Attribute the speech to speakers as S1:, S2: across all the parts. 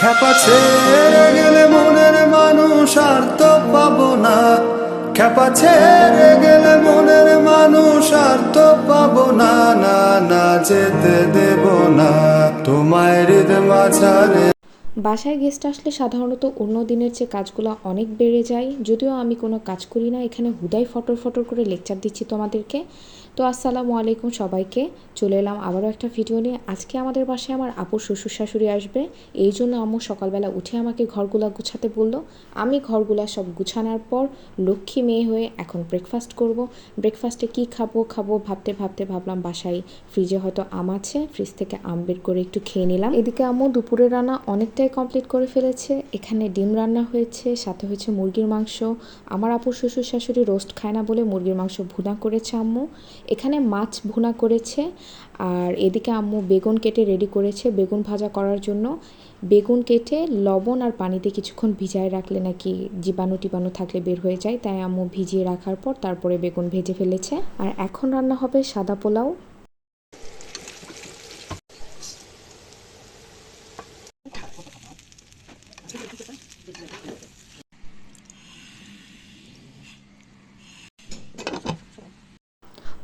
S1: খেপা ছেড়ে গেলে মনের মানুষ আর তো পাবো না। খেপা ছেড়ে গেলে মনের মানুষ আর তো পাবো না না না, যেতে দেব না। তোমায় হৃদ মাঝারে।
S2: বাসায় গেস্ট আসলে সাধারণত অন্য দিনের চেয়ে কাজগুলো অনেক বেড়ে যায়। যদিও আমি কোনো কাজ করি না, এখানে হুদাই ফটর ফটর করে লেকচার দিচ্ছি তোমাদেরকে। তো আসসালামু আলাইকুম সবাইকে। চলে এলাম আবারও একটা ভিডিও নিয়ে। আজকে আমাদের বাসায় আমার আপুর শ্বশুর শাশুড়ি আসবে। এই জন্য আম্মু সকালবেলা উঠে আমাকে ঘরগুলা গুছাতে বলল, আমি ঘরগুলা সব গুছানোর পর লক্ষ্মী মেয়ে হয়ে এখন ব্রেকফাস্ট করব। ব্রেকফাস্টে কি খাব খাব ভাবতে ভাবতে ভাবলাম বাসায় ফ্রিজে হয়তো আম আছে। ফ্রিজ থেকে আম বের করে একটু খেয়ে নিলাম। এদিকে আম্মু দুপুরের রান্না অনেকটাই কমপ্লিট করে ফেলেছে। এখানে ডিম রান্না হয়েছে, সাথে হয়েছে মুরগির মাংস। আমার আপুর শ্বশুর শাশুড়ি রোস্ট খায় না বলে মুরগির মাংস ভুনা করেছে আম্মু। এখানে মাছ ভুনা করেছে আর এদিকে আম্মু বেগুন কেটে রেডি করেছে। বেগুন ভাজা করার জন্য বেগুন কেটে লবণ আর পানিতে কিছুক্ষণ ভিজায় রাখলে নাকি জীবাণু টিবাণু থাকলে বের হয়ে যায়। তাই আম্মু ভিজিয়ে রাখার পর তারপরে বেগুন ভেজে ফেলেছে। আর এখন রান্না হবে সাদা পোলাও।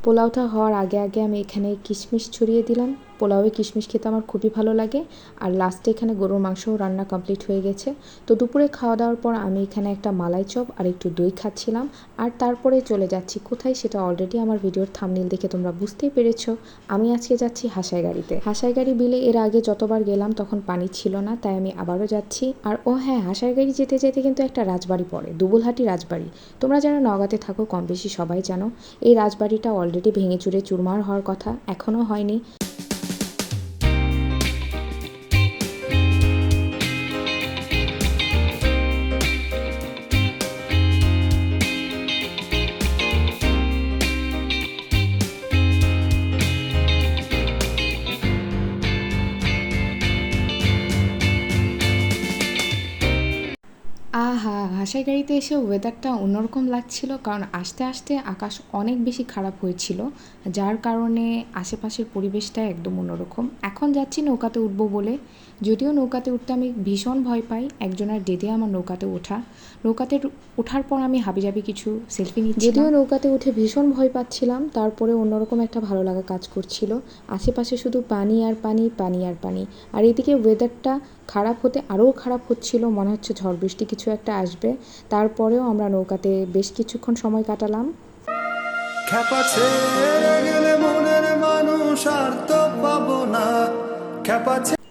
S2: পোলাওটা হওয়ার আগে আগে আমি এখানে কিশমিশ ছড়িয়ে দিলাম। পোলাওয়ে কিশমিশ খেতে আমার খুবই ভালো লাগে। আর লাস্টে এখানে গরুর মাংসও রান্না কমপ্লিট হয়ে গেছে। তো দুপুরে খাওয়া দাওয়ার পর আমি এখানে একটা মালাই চপ আর একটু দই খাচ্ছিলাম। আর তারপরে চলে যাচ্ছি কোথায় সেটা অলরেডি আমার ভিডিওর থামনিল দেখে তোমরা বুঝতেই পেরেছ। আমি আজকে যাচ্ছি হাসাই গাড়িতে। হাসাই গাড়ি বিলে এর আগে যতবার গেলাম তখন পানি ছিল না, তাই আমি আবারও যাচ্ছি। আর ও হ্যাঁ হাসাই গাড়ি যেতে যেতে কিন্তু একটা রাজবাড়ি পড়ে, দুবুলহাটি রাজবাড়ি। তোমরা যারা নগাতে থাকো কম বেশি সবাই জানো, এই রাজবাড়িটা অলরেডি ভেঙে চুরে চুরমার হওয়ার কথা, এখনও হয়নি। আহা হাসাই গাড়িতে এসে ওয়েদারটা অন্যরকম লাগছিল কারণ আস্তে আস্তে আকাশ অনেক বেশি খারাপ হয়েছিল, যার কারণে আশেপাশের পরিবেশটা একদম অন্যরকম। এখন যাচ্ছি নৌকাতে উঠবো বলে। যদিও নৌকাতে উঠতে আমি ভীষণ ভয় পাই, একজনের ডেদে আমার নৌকাতে ওঠা। নৌকাতে ওঠার পর আমি হাবিজাবি কিছু সেলফি নিচ্ছি যদিও নৌকাতে উঠে ভীষণ ভয় পাচ্ছিলাম, তারপরে অন্যরকম একটা ভালো লাগা কাজ করছিল। আশেপাশে শুধু পানি আর পানি পানি আর পানি। আর এদিকে ওয়েদারটা খারাপ হতে, আরও খারাপ হচ্ছিল, মনে হচ্ছে ঝড় বৃষ্টি কিছু একটা আসবে। তারপরেও আমরা নৌকাতে বেশ কিছুক্ষণ সময় কাটালাম।
S1: মানুষ আর তো পাবো না।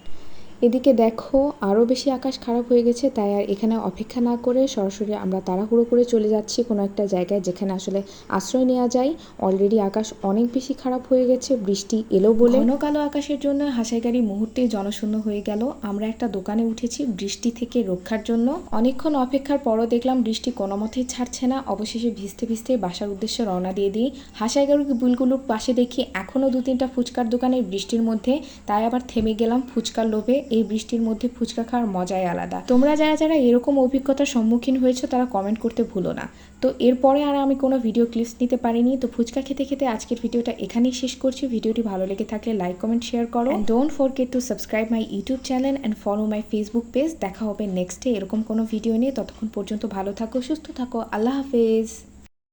S2: এদিকে দেখো আরও বেশি আকাশ খারাপ হয়ে গেছে, তাই আর এখানে অপেক্ষা না করে সরাসরি আমরা তাড়াহুড়ো করে চলে যাচ্ছি কোনো একটা জায়গায় যেখানে আসলে আশ্রয় নেওয়া যায়। অলরেডি আকাশ অনেক বেশি খারাপ হয়ে গেছে, বৃষ্টি এলো বলে। ঘন কালো আকাশের জন্য হাসাই গাড়ি মুহূর্তেই জনশূন্য হয়ে গেল। আমরা একটা দোকানে উঠেছি বৃষ্টি থেকে রক্ষার জন্য। অনেকক্ষণ অপেক্ষার পরও দেখলাম বৃষ্টি কোনো মতেই ছাড়ছে না। অবশেষে ভিজতে ভিজতে বাসার উদ্দেশ্যে রওনা দিয়ে দিই। হাসাই গাড়ি বুলগুলোর পাশে দেখি এখনও দু তিনটা ফুচকার দোকানে বৃষ্টির মধ্যে, তাই আবার থেমে গেলাম ফুচকার লোভে। এই বৃষ্টির মধ্যে ফুচকা খাওয়ার মজাই আলাদা। তোমরা যারা যারা এরকম অভিজ্ঞতার সম্মুখীন হয়েছো, তারা কমেন্ট করতে ভুলো না। তো এরপরে আর আমি কোনো ভিডিও ক্লিপস নিতে পারিনি। তো ফুচকা খেতে খেতে আজকের ভিডিওটা এখানেই শেষ করছি। ভিডিওটি ভালো লেগে থাকলে লাইক কমেন্ট শেয়ার করো। Don't forget to subscribe my YouTube channel and follow my Facebook page দেখা হবে নেক্সটে এরকম কোনো ভিডিও নিয়ে। ততক্ষণ পর্যন্ত ভালো থাকো, সুস্থ থাকো। আল্লাহ হাফেজ।